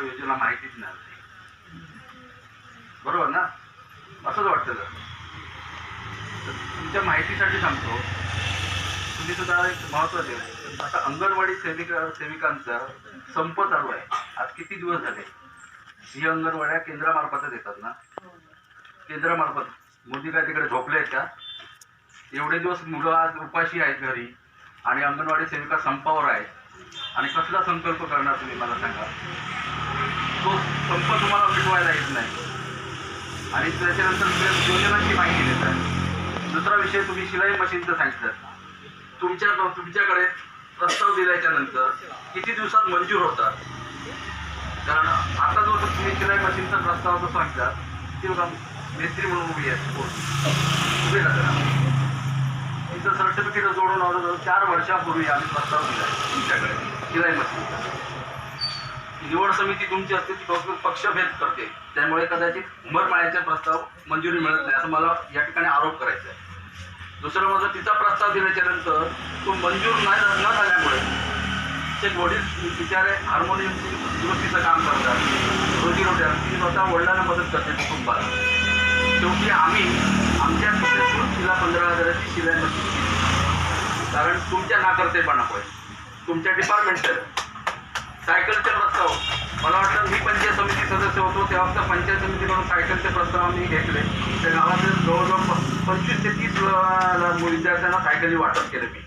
आता योजना माहितीच नाही. बरोबर ना? असंच वाटतं जर तर तुमच्या माहितीसाठी सांगतो. तुम्ही सुद्धा एक महत्त्वाचे आता अंगणवाडी सेविका सेविकांचा संप चालू आहे. आज किती दिवस झाले? ही अंगणवाड्या केंद्रामार्फतच येतात ना? केंद्रामार्फत. मोदी काय तिकडे झोपले आहेत का? एवढे दिवस मुलं आज उपाशी आहेत घरी आणि अंगणवाडी सेविका संपावर आहेत. आणि कसला संकल्प करणार तुम्ही मला सांगा? तो संप तुम्हाला पिकवायला येत नाही. आणि त्याच्यानंतर तुम्ही योजनांची माहिती देत. आहे दुसरा विषय तुम्ही शिलाई मशीनचं सांगितलं. तुमच्या तुमच्याकडे प्रस्ताव दिल्याच्या नंतर किती दिवसात मंजूर होतात? कारण आता जो तुम्ही शिलाई मशीनचा प्रस्ताव जो सांगता ती बघा मेस्त्री म्हणून उभी आहे. हो. उभी राहते तिचं सर्टिफिकेट जोडून आलं चार वर्षापूर्वी आम्ही प्रस्ताव दिला आहे तुमच्याकडे शिलाई मशीनचा. निवड समिती तुमची असते ती फक्त पक्षभेद करते. त्यामुळे कदाचित उमरमाळ्याचा प्रस्ताव मंजुरी मिळत नाही असं मला या ठिकाणी आरोप करायचा आहे. दुसरं माझं तिचा प्रस्ताव दिल्याच्या नंतर तो मंजूर नाही न झाल्यामुळे ते वडील बिचारे हार्मोनियम दुरुस्तीचं काम करतात. रोजी ती स्वतः वडिलांना मदत करते कुटुंबाला. शेवटी आम्ही आमच्या खिशातून तिला पंधरा हजाराची शिलाई कारण तुमच्या नाकर्तेपणामुळे तुमच्या डिपार्टमेंटचं सायकलचे प्रस्ताव. मला वाटतं मी पंचायत समिती सदस्य होतो तेव्हा त्या पंचायत समितीकडून सायकलचे प्रस्ताव आम्ही घेतले. त्या गावातील जवळजवळ पंचवीस ते तीस विद्यार्थ्यांना सायकली वाटप केले मी.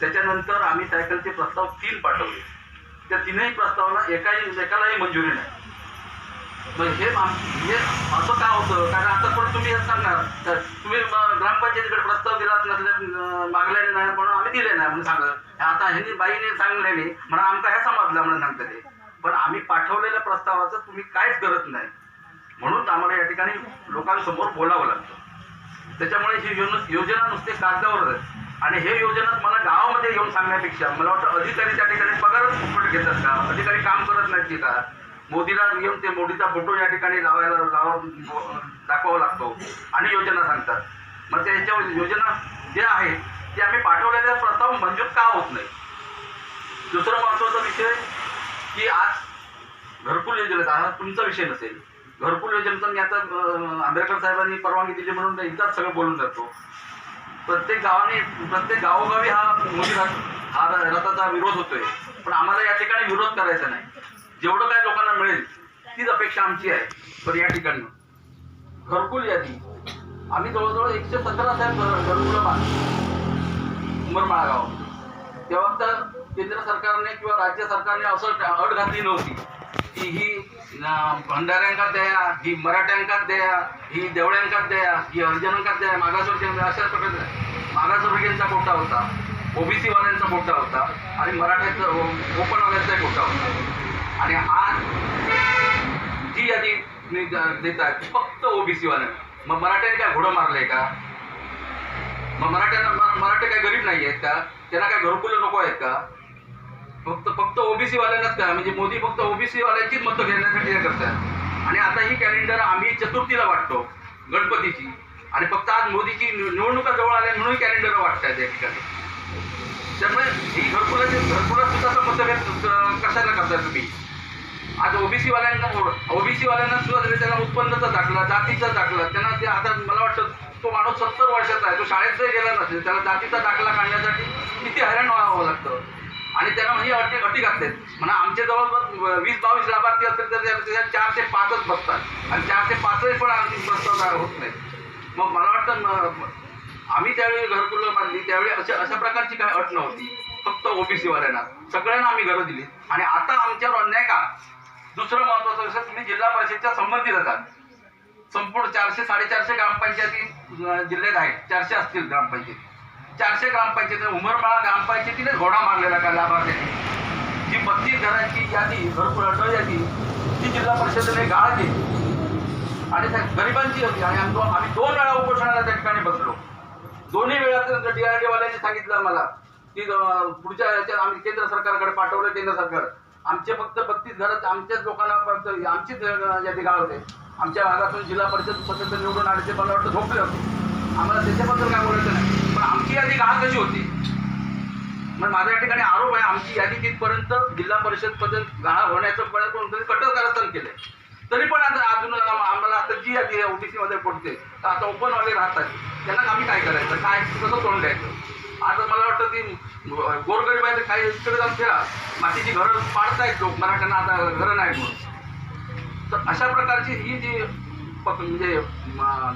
त्याच्यानंतर आम्ही सायकलचे प्रस्ताव तीन पाठवले. त्या तीनही प्रस्तावाला एकाही एकालाही मंजुरी नाही. मग हे हे असं का होतं? कारण आता पण तुम्ही सांगणार तर तुम्ही ग्रामपंचायतीकडे प्रस्ताव दिलाच नसल्या मागल्याने नाही म्हणून आम्ही दिले नाही म्हणून सांगत आता ह्यांनी बाईने सांगल्याने म्हणा आमका हे समजलं म्हणून सांगतं पण आम्ही पाठवलेल्या प्रस्तावाचं तुम्ही काहीच करत नाही. म्हणून आम्हाला या ठिकाणी लोकांसमोर बोलावं लागतं. त्याच्यामुळे ही योजना योजना नुसते कागदावर आहे आणि हे योजना मला गावामध्ये येऊन सांगण्यापेक्षा मला वाटतं अधिकारी त्या ठिकाणी पगारच फुकट घेतात का? अधिकारी काम करत नाहीत का? मोदीला येऊन ते मोदीचा फोटो या ठिकाणी लावायला लावा दाखवावा लागतो. आणि योजना सांगतात. मग त्याच्या योजना जे आहे ते आम्ही पाठवलेल्या प्रस्ताव मंजूर का होत नाही? दुसरा महत्त्वाचा विषय की आज घरकुल योजनेचा हा तुमचा विषय नसेल. घरकुल योजनेचा मी आता आंबेडकर साहेबांनी परवानगी दिली म्हणून एकदाच सगळं बोलून जातो. प्रत्येक गावाने प्रत्येक गावोगावी हा मोदी हा र- रथाचा विरोध होतोय. पण आम्हाला या ठिकाणी विरोध करायचा नाही. जेवढं काय लोकांना मिळेल तीच अपेक्षा आमची आहे. पण या ठिकाणी घरकुल यादी. आम्ही जवळजवळ एकशे सतरा साहेब घर- घरकुलं उमरमाळा गाव तेव्हा तर केंद्र सरकारने किंवा राज्य सरकारने असं अट घातली नव्हती. की ही भंडाऱ्यांकात द्या ही मराठ्यांकात द्या ही देवळ्यांकात द्या ही हरिजनांकात द्या मागासवर्गीय म्हणजे अशा प्रकारचे मागासवर्गीयांचा कोटा होता. ओबीसी वाल्यांचा कोटा होता. आणि मराठ्याचा ओपनवाल्यांचाही कोटा होता. आणि आज जी यादी देत द- देताय फक्त ओबीसी मग मराठ्याने काय घोडं मारलंय का? मग मराठ्यांना मराठे काय गरीब नाही आहेत का? त्यांना काय घरकुलं नको आहेत का? फक्त फक्त ओबीसीवाल्यांनाच का म्हणजे मोदी फक्त ओबीसीवाल्यांचीच मतं घेण्यासाठी हे करतात आणि आता ही कॅलेंडर आम्ही चतुर्थीला वाटतो गणपतीची. आणि फक्त आज मोदीची निवडणुका जवळ आल्या म्हणून कॅलेंडर वाटतात या ठिकाणी. त्यामुळे ही घरकुलाची घरकुला सुद्धा असं मतभेद कशाला करता तुम्ही? आज ओबीसी वाल्यांना ओबीसी वाल्यांना सुद्धा जरी त्यांना उत्पन्नाचा दाखला जातीचा दाखला त्यांना ते आता मला वाटतं तो माणूस सत्तर वर्षाचा आहे तो शाळेत जरी गेला नसेल त्याला जातीचा दाखला काढण्यासाठी किती हैराण व्हावं लागतं? आणि त्यांना म्हणजे अटी अटी घातलेत. म्हणा आमच्या जवळ वीस बावीस लाभार्थी असतील तर त्या- त्याच्यात चार ते पाचच बसतात. आणि चार ते पाचही पण आणखी प्रस्ताव होत नाही. मग मला वाटतं आम्ही त्यावेळी घर त्यावेळी अशा अशा प्रकारची काय अट नव्हती. फक्त ओबीसी वाल्यांना सगळ्यांना आम्ही घरं दिली. आणि आता आमच्यावर अन्याय का? दुसरं महत्वाचं विषय तुम्ही जिल्हा परिषदच्या संबंधित आहात संपूर्ण चारशे साडेचारशे ग्रामपंचायती जिल्ह्यात आहेत. चारशे असतील ग्रामपंचायती. चारशे ग्रामपंचायती उमरमाळा ग्रामपंचायतीने घोडा मारलेला का लाभार्थ्यांनी जी बत्तीस घरांची यादी भरपूर अट यादी ती जिल्हा परिषदेने गाळ केली आणि त्या गरिबांची होती आणि आम्ही दोन वेळा उपोषणाला त्या ठिकाणी बसलो. दोन्ही वेळा डीआरडीवाल्यांनी सांगितलं मला की पुढच्या याच्यात आम्ही केंद्र सरकारकडे पाठवलं केंद्र सरकार. आमचे फक्त बत्तीस घरात आमच्याच लोकांना फक्त आमचीच यादी गाळ होते आमच्या भागातून जिल्हा परिषद पद्धत निवडून आले ते मला वाटतं झोपले होते. आम्हाला त्याच्याबद्दल काय बोलायचं नाही. पण आमची यादी गाळ कशी होती? मग माझ्या या ठिकाणी आरोप आहे आमची यादी तिथपर्यंत जिल्हा परिषद पर्यंत गाळ होण्याचं पर्यंत कोणतरी कठोर कारस्थान केलं तरी पण आता अजून आम्हाला आता जी यादी ओबीसीमध्ये पडते तर आता ओपन वाले राहतात. त्यांना आम्ही काय करायचं? काय कसं तोंड द्यायचं? आता मला वाटतं ती गोरगरीब आहे तर काही इकडे जाऊन खेळा. मातीची घरं पाडतायत लोक. मराठ्यांना आता घरं नाही म्हणून. तर अशा प्रकारची ही जी प- म्हणजे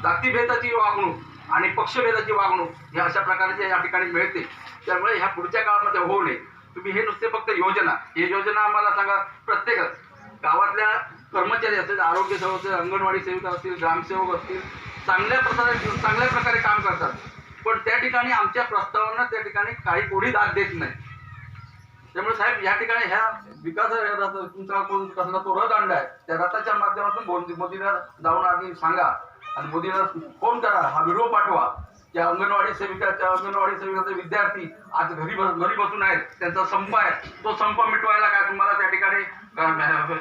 जातीभेदाची वागणूक आणि पक्षभेदाची वागणूक ही अशा प्रकारची या ठिकाणी मिळते. त्यामुळे ह्या पुढच्या काळामध्ये होऊ नये. तुम्ही हे नुसते फक्त योजना. हे योजना आम्हाला सांगा. प्रत्येकच. गावातल्या कर्मचारी असतील आरोग्य सेवक असतील अंगणवाडी सेविका असतील ग्रामसेवक असतील चांगल्या प्रकारे चांगल्या प्रकारे काम करतात. पण त्या ठिकाणी आमच्या प्रस्तावांना त्या ठिकाणी काही कोणी दाद देत नाही. त्यामुळे साहेब या ठिकाणी ह्या विकास तुमचा कोण कसला तो रथ आणलाय त्या रथाच्या माध्यमातून मोदीला जाऊन आधी सांगा. आणि मोदीला फोन करा हा व्हिडिओ पाठवा. त्या अंगणवाडी सेविका त्या अंगणवाडी सेविकाचे विद्यार्थी आज घरी बस घरी बसून आहेत. त्यांचा संप आहे. तो संप मिटवायला काय तुम्हाला त्या ठिकाणी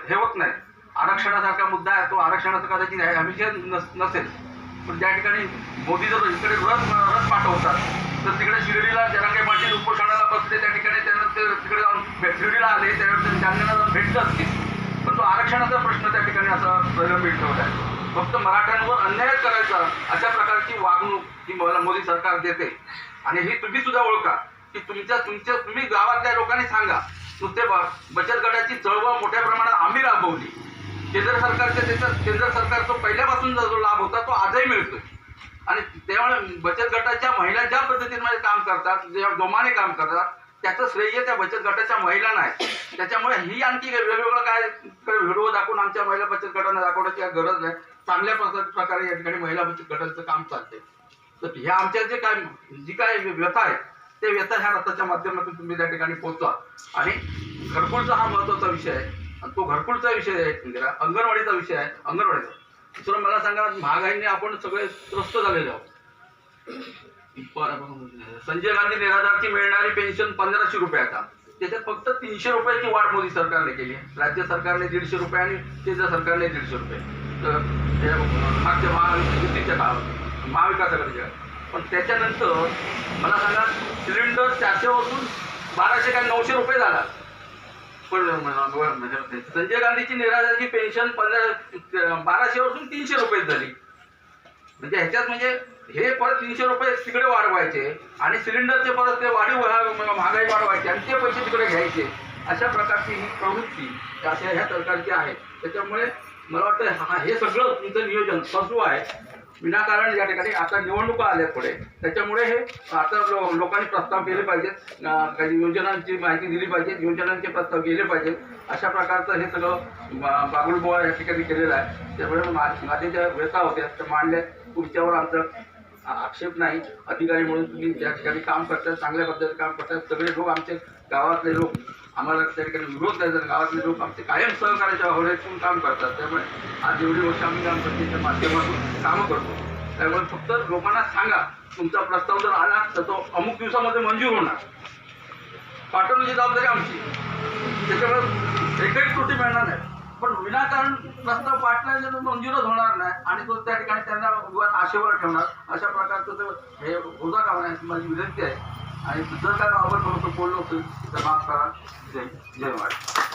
हे होत नाही. आरक्षणासारखा मुद्दा आहे तो आरक्षणाचा कदाचित आहे नस- नसेल. पण त्या ठिकाणी मोदी जर इकडे रथ रथ पाठवतात तर तिकडे शिर्डीला जरांगे पाटील उपोषणाला बसले त्या ठिकाणी त्यांना ते तिकडे जाऊन शिर्डीला आले त्यावेळेस त्यांना जाऊन भेटलं असतील. पण तो आरक्षणाचा प्रश्न त्या ठिकाणी असा प्रलंबित ठेवला आहे. फक्त मराठ्यांवर अन्याय करायचा अशा प्रकारची वागणूक ही मला मोदी सरकार देते. आणि ही तुम्ही सुद्धा ओळखा की तुमच्या तुमच्या तुम्ही गावातल्या लोकांनी सांगा नुसते बचत गटाची चळवळ मोठ्या प्रमाणात आम्ही राबवली. केंद्र सरकारच्या त्याचा केंद्र सरकारचा पहिल्यापासून जो लाभ होता तो आजही मिळतोय. आणि त्यामुळे बचत गटाच्या महिला ज्या पद्धतीने काम करतात ज्या जोमाने काम करतात त्याचं श्रेय त्या बचत गटाच्या महिलांना आहे त्याच्यामुळे ही आणखी वेगवेगळं काय व्हिडिओ दाखवून आमच्या महिला बचत गटांना दाखवण्याची गरज नाही. चांगल्या प्रकारे या ठिकाणी महिला बचत गटांचं काम चालते तर ह्या आमच्या जे काय जी काय व्यथा आहे ते व्यथा ह्या रथाच्या माध्यमातून तुम्ही त्या ठिकाणी पोहोचवा. आणि घरकुलचा हा महत्त्वाचा विषय आहे. आणि तो घरकुलचा विषय आहे इंदिरा. अंगणवाडीचा विषय आहे. अंगणवाडीचा. दुसरं मला सांगा महागाईने आपण सगळे त्रस्त झालेले आहोत. संजय गांधी निराधारची मिळणारी पेन्शन पंधराशे रुपये आता. त्याच्यात फक्त तीनशे रुपयाची वाढ मोदी सरकारने केली आहे. राज्य सरकारने दीडशे रुपये आणि केंद्र सरकारने दीडशे रुपये. तर मागच्या महायुतीच्या काळात महाविकास आघाडीच्या पण त्याच्यानंतर मला सांगा सिलेंडर चारशे वरून बाराशे काय नऊशे रुपये झाला. पण संजय गांधीची निराधारची पेन्शन पंधरा बाराशे वरून तीनशे रुपये झाली. म्हणजे ह्याच्यात म्हणजे हे परत तीनशे रुपये तिकडे वाढवायचे आणि सिलेंडरचे परत ते वाढीव महागाई वाढवायची आणि ते पैसे तिकडे घ्यायचे. अशा प्रकारची ही प्रवृत्ती अशा ह्या सरकारची आहे. त्याच्यामुळे मला वाटतं हा हे सगळं तुमचं नियोजन फसू आहे. विनाकारण या ठिकाणी आता निवडणुका आल्या पुढे. त्याच्यामुळे हे आता लो- लोकांनी प्रस्ताव केले पाहिजेत काही योजनांची माहिती दिली पाहिजे योजनांचे प्रस्ताव केले पाहिजेत अशा प्रकारचं हे सगळं बा- या ठिकाणी केलेलं आहे. त्यामुळे मा- माझे ज्या व्यथा होत्या. त्या मांडल्या. तुमच्यावर आमचं आक्षेप नाही. अधिकारी म्हणून तुम्ही त्या ठिकाणी काम करतात चांगल्या पद्धतीने काम करतात सगळे लोक आमचे गावातले लोक आम्हाला त्या ठिकाणी विरोध जर गावातले लोक आमचे कायम सहकार्याच्या हवऱ्यातून काम करतात? त्यामुळे आज एवढी वर्ष आम्ही ग्रामपंचायतीच्या माध्यमातून कामं करतो. त्यामुळे फक्त लोकांना सांगा तुमचा प्रस्ताव जर आला तर तो अमुक दिवसामध्ये मंजूर होणार. पाठवण्याची जबाबदारी आमची. त्याच्यामुळे एकही त्रुटी मिळणार नाही. पण विनाकारण प्रस्ताव पाठवण्याचे मंजूरच होणार नाही. आणि तो त्या ठिकाणी त्यांना आशेवर ठेवणार. अशा प्रकारचं हे होता कामा माझी विनंती आहे. आणि जर काय आपण थोडंसं बोललो असेल तर माफ करा. जय जय महाराज